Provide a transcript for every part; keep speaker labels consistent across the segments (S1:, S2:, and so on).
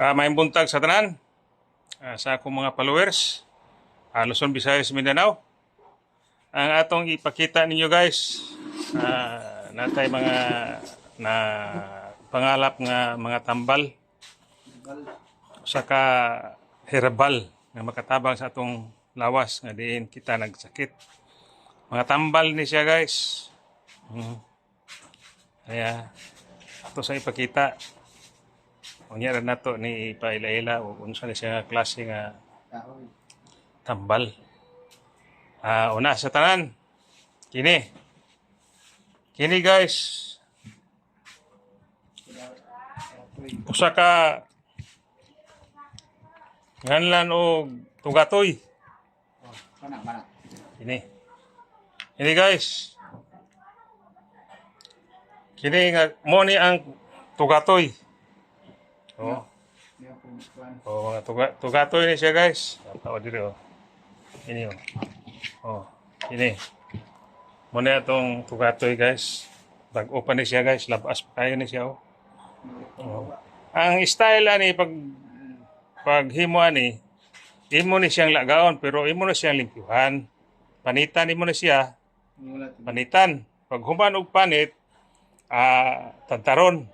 S1: Ah, may buntag sa tanan. Ah, sa akong mga followers. Ah, Luzon, Visayas, Mindanao. Ang atong ipakita ninyo guys, ah, natay mga na pangalap nga mga tambal saka herbal nga makatabang sa atong lawas nga diin kita nagsakit. Mga tambal ni siya guys. Mhm. Kaya ato sa ipakita Unya rin nato ni Pailaila o unsa ni siya klase nga tambal. Ah, una sa tanan. Kini. Kini guys. Usa ka nganlan og tugatoy. Kini. Kini guys. Kini nga mo ni ang tugatoy. Oh.
S2: May akong kuwan.
S1: Oh, mga tuga, tugatoy ni siya guys. Tao diri oh. Ini oh. Oh, ini. Muna itong tugatoy guys. Bago pa ni siya guys. Labas pa kayo ni siya oh. oh. Ang style ani pag paghimo ani imo ni siyang lagaon pero imo na siyang limpyuhan. Panitan imo na siya. Panitan. Pag human og panit, ah tantaron.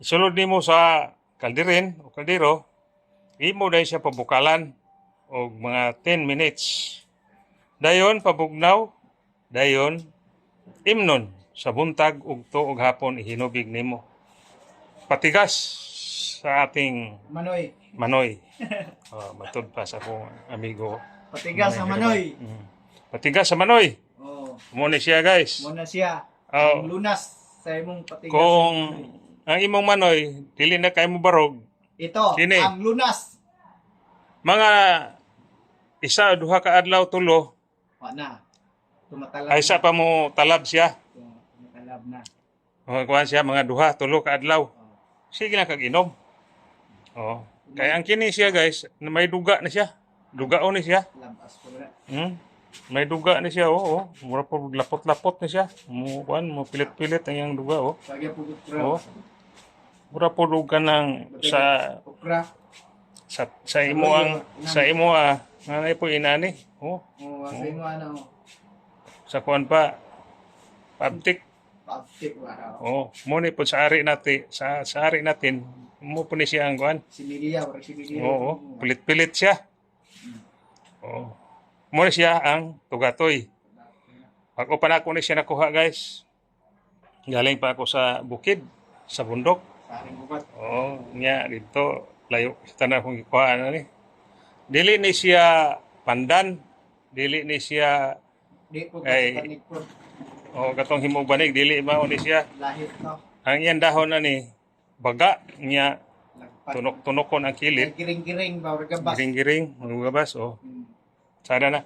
S1: Isulod nimo sa kaldirin o kaldero, imo dahil siya pabukalan og mga 10 minutes. Dayon pabugnaw, dayon imnon sa buntag ug tuog hapon ihinubig nimo. Patigas sa ating
S2: Manoy.
S1: manoy. Oh, matud pa sa akong amigo.
S2: Patigas sa Manoy.
S1: Mm. Patigas sa manoy.
S2: Oh,
S1: Mo ni siya guys.
S2: muna siya.
S1: Oh.
S2: Ang lunas sa imong patigas.
S1: Kung. Ang imong manoy, dili na kay mo barog,
S2: ito,
S1: Kini.
S2: ang lunas.
S1: mga isa duha ka adlaw tulo,
S2: Wa na. Tumatalab.
S1: ay isa pa mo talab siya.
S2: Tumatalab na.
S1: Mga kuhan siya mga duha tulo ka adlaw.
S2: Oh.
S1: Sige na kag inom. Oh. Kaya ang kini siya guys, may duga na siya. Dugaon ni siya.
S2: Labas ko na.
S1: Hmm? May duga ni siya, oo. Oh, Mura po lapot-lapot ni siya. Mo kuan, mo pilit-pilit ang iyang duga, oh. Oo.
S2: ukra.
S1: Mura po duga ng sa sa sa imo ang sa imo ah nanay po inani. Oh,
S2: Oh, sa imo ano.
S1: sa kuan pa pabtik
S2: Pagtik wa raw.
S1: oh mo ni po sa ari natin sa sa ari natin mo po ni siya ang kuan
S2: Similia, or similia.
S1: oo pilit-pilit siya oh mo ni siya ang tugatoy pag upan ako ni siya nakuha guys galing pa ako sa bukid sa bundok oh niya dito layo sa tanan kong ikuha na ni dili ni siya pandan dili ni siya
S2: Di po
S1: Ay.
S2: sa panikod.
S1: o katong himog banig dili mao ni siya
S2: Lahit to.
S1: ang iyang dahon na ni baga niya tunok-tunokon ang kilid
S2: Giring-giring ba? Or gabas.
S1: giring-giring magugabas o
S2: Hmm.
S1: Sana na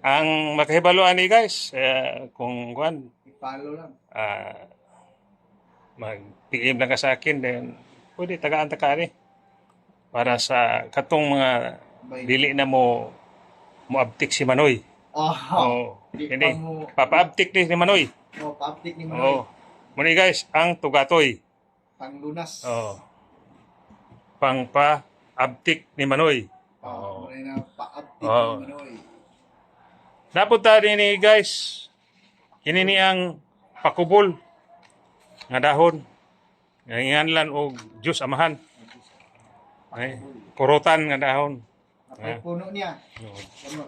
S1: ang makahibaluan ni guys eh, kung kuan
S2: I-follow lang.
S1: ah mag-PM lang ka sa akin then pwede tagaan ta ka para sa katong mga
S2: Bay.
S1: dili na mo mo abtik si Manoy.
S2: Oh.
S1: Oh,
S2: Di pa
S1: hindi.
S2: mo.
S1: Papaabtik ni Manoy.
S2: Oh, pa-update ni
S1: Oh.
S2: Manoy.
S1: Muni guys, ang tugatoy.
S2: Panglunas.
S1: Oh. Pang pa abtik ni Manoy.
S2: Oh.
S1: Oh.
S2: na pa-update
S1: Oh.
S2: ni Manoy.
S1: Napunta din ni guys. Kini ni ang pakubol nga dahon. Ngayanlan og Diyos amahan. Ay, kurutan nga dahon.
S2: Apay
S1: Ah.
S2: puno niya. Ano?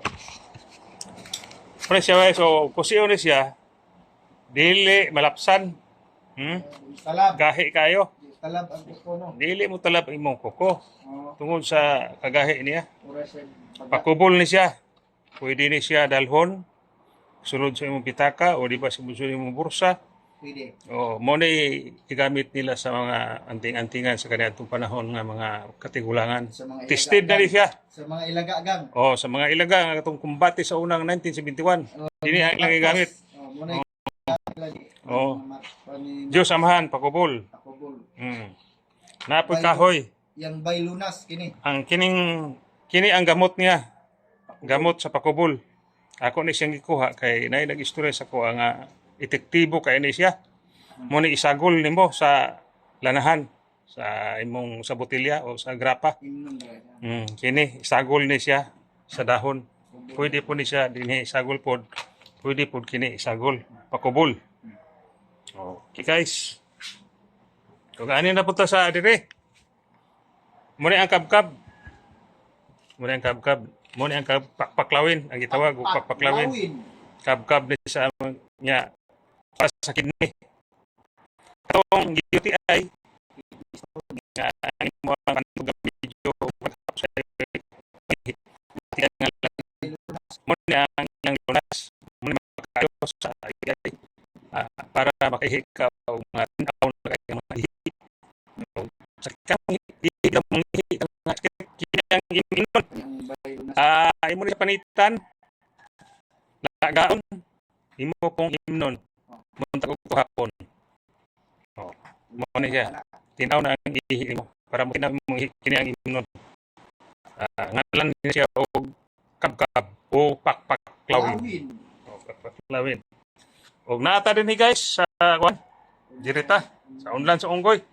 S1: Pre siya so kusiyo ni siya. Dili malapsan. Hmm?
S2: Talab.
S1: Gahi kayo.
S2: Talab ang puno.
S1: Dili mo talab imong kuko.
S2: Oh.
S1: Tungod sa kagahi niya. Pakubol ni siya. Pwede ni siya dalhon. Sulod sa imong pitaka o di ba sa imong bursa.
S2: Pwede.
S1: O, mo na igamit nila sa mga anting-antingan sa kanilang panahon nga mga katigulangan.
S2: Sa mga
S1: Tested na rin siya.
S2: Sa mga ilagagang.
S1: O, sa mga ilaga nga katong kumbate sa unang 1971. Dini ang ilang igamit.
S2: Oh, yung lagi.
S1: Oh. Diyos amahan, pakubol.
S2: Pakubol.
S1: Mm. Napoy kahoy.
S2: Yang bay lunas kini.
S1: Ang kining kini ang gamot niya. Gamot sa pakubol. Ako ni siyang gikuha kay nay nag-istorya sa ko nga epektibo kay ni siya. Mo ni isagol nimo sa lanahan sa imong sa botilya o sa grapa. Mm, kini isagol ni siya sa dahon. Pwede po ni siya dinhi isagol pod. Pwede pod kini isagol pakubol. Okay guys. Kung ano na punta sa dire. Muna ang kabkab. Muna ang kabkab. Muna ang pakpaklawin. Ang gitawag o pakpaklawin.
S2: Lawin.
S1: Kabkab ni sa niya sa kidney. Itong UTI nga ang mo ang video sa mo na ang lunas mo na makayo sa UTI ah, para makahika o mga taon na kayo mga ihi sa kang ihi ang mga ihi ang kini ang inon
S2: Ang baylunas.
S1: ah imo ni panitan. Lagaon. Imo pong imnon. Munta ko hapon oh mo ni siya. Tinaw na ang ihi mo. Para mo tinaw mo kini ang imnon. Ah ngalan ni siya og kabkab o pakpaklawin.
S2: Lawin.
S1: o pakpaklawin. Og naata din ni guys sa kwan dirita sa unlan sa unggoy.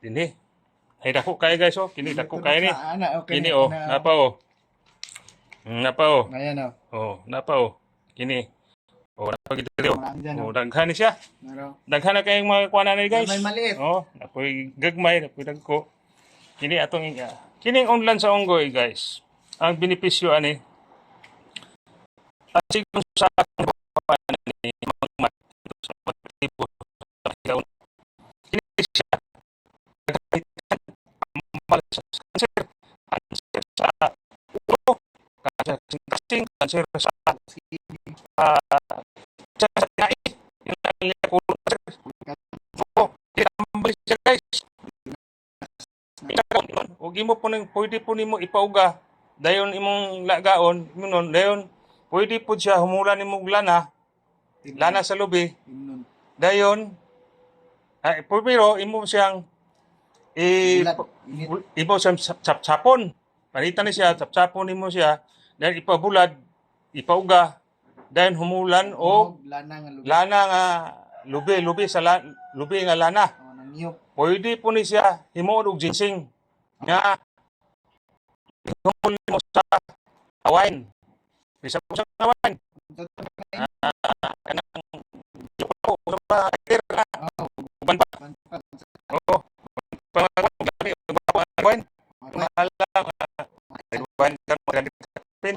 S1: Dinhi. Ay dako kay guys oh. Kini dako kay ni. Kini oh.
S2: Na-
S1: napa oh napa oh
S2: Ayan o.
S1: oh napa oh kini oh napa gid diri oh oh
S2: oh.
S1: daghan ni siya daghan na kayong mga kuanan ni guys
S2: May maliit.
S1: Oh, napoy gagmay, napoy dagko. Kini atong uh, kining unlan sa unggoy, guys. Ang benepisyo ani asig sa atong buwan ni magmat sa pagtibo sa higaon. Kini siya amal sa cancer sa uh, sa tinai, yung siya guys. Ikaw, Huwag mo po nang pwede po nimo ipauga. Dayon imong lagaon, imong dayon pwede po siya humula og lana, lana sa lubi. Dayon ay pero imo siyang.
S2: Init.
S1: imo siyang sap- sapsapon. Palitan ni siya, sapsapon nimo siya, dahil ipabulad, ipauga, dayon humulan o
S2: Lana nga lugar.
S1: lana nga lubi lubi sa la, lubi nga lana
S2: Oh,
S1: pwede po ni siya himuon og ginseng nga himol mo sa awain bisa po sa awain kanang ko sa air na uban pa oo pangalan awain
S2: Okay.
S1: mahala awain kan magandi pin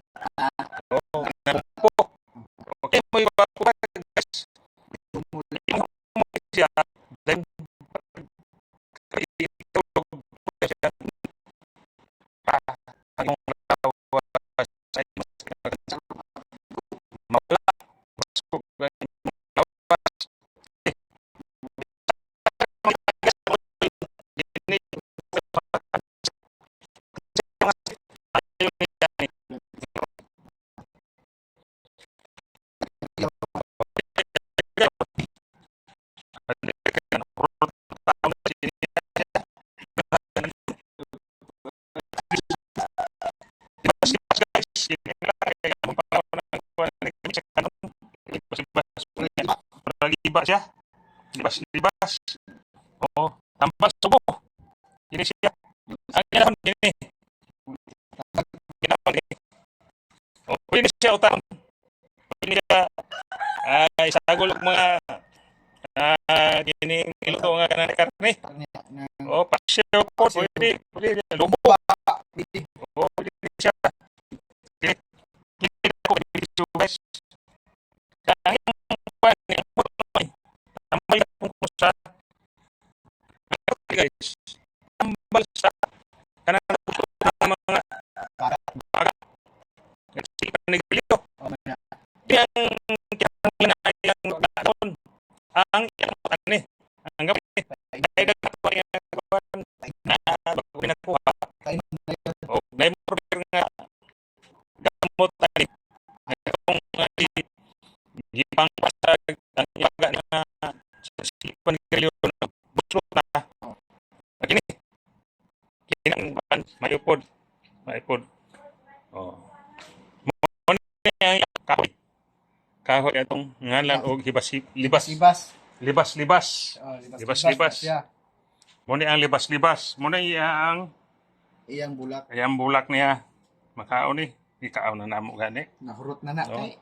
S1: Libas siya. Libas, libas. Oo. Tambas subo. Ini siya. Ang ginawan ini. Ginawan ini. O, pwede siya utang. Pwede siya ay sagol mga ah gini iluto nga kanan karne.
S2: Karne na-
S1: O, pasyo po. Pwede. Pwede.
S2: Pwede.
S1: Oo, pwede siya. Kini ko video guys. Kaya Po ko sa Ano, guys. Tambal sa kanang puto ng mga
S2: Para.
S1: baka. Kasi panigbilyo.
S2: Oh, na-
S1: Yang yang ginayang doon. Ang yang ani. Ang gabi. Dahil na ko yung kawan na bago pinakuha. O, dahil mo prepare nga gamot tani. Kung nga di gipang pasag ang yaga na sipan kayo na buslot na. Kini. Kini ang ban mayupod. Mayupod. Oh. Mo ni kahoy. Kahoy atong ngalan og hibas libas
S2: Ibas.
S1: libas libas.
S2: Oh, libas.
S1: Libas, libas. Mo ni ang libas-libas. Mo na ang
S2: Iyang bulak.
S1: ayang bulak niya. Makaon ni. Ikaw na namo gani.
S2: Nahurot na na kay.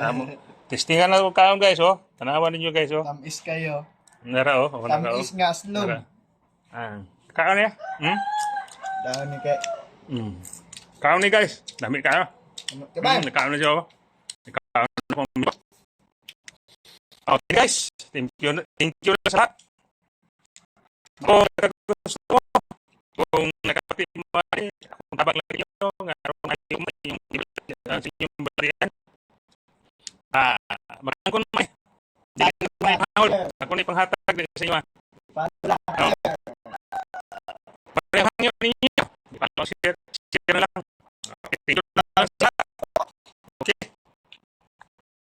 S1: Namo. Testingan na ko kaon guys oh. Tanawan ninyo guys oh.
S2: Tamis kayo.
S1: Nara oh. Ka oh.
S2: Tamis nga slum.
S1: Nara. Ah. Kaon niya. Hmm?
S2: Dahon ni kay.
S1: Hmm. Kaon ni guys. Dami kayo.
S2: Ano ka ba?
S1: Hmm, nakaon na siya oh. Nakaon na po. Okay guys. Thank you. Thank you na sa lahat. Kung gusto mo, kung ay, kung tabang lang nyo, nga ron ay yung yung yung yung barian. Ah, maraming ko may panahon. Ako na ipanghatag din sa inyo. Wala.
S2: No. Parehan nyo ninyo. Di pa lang siya.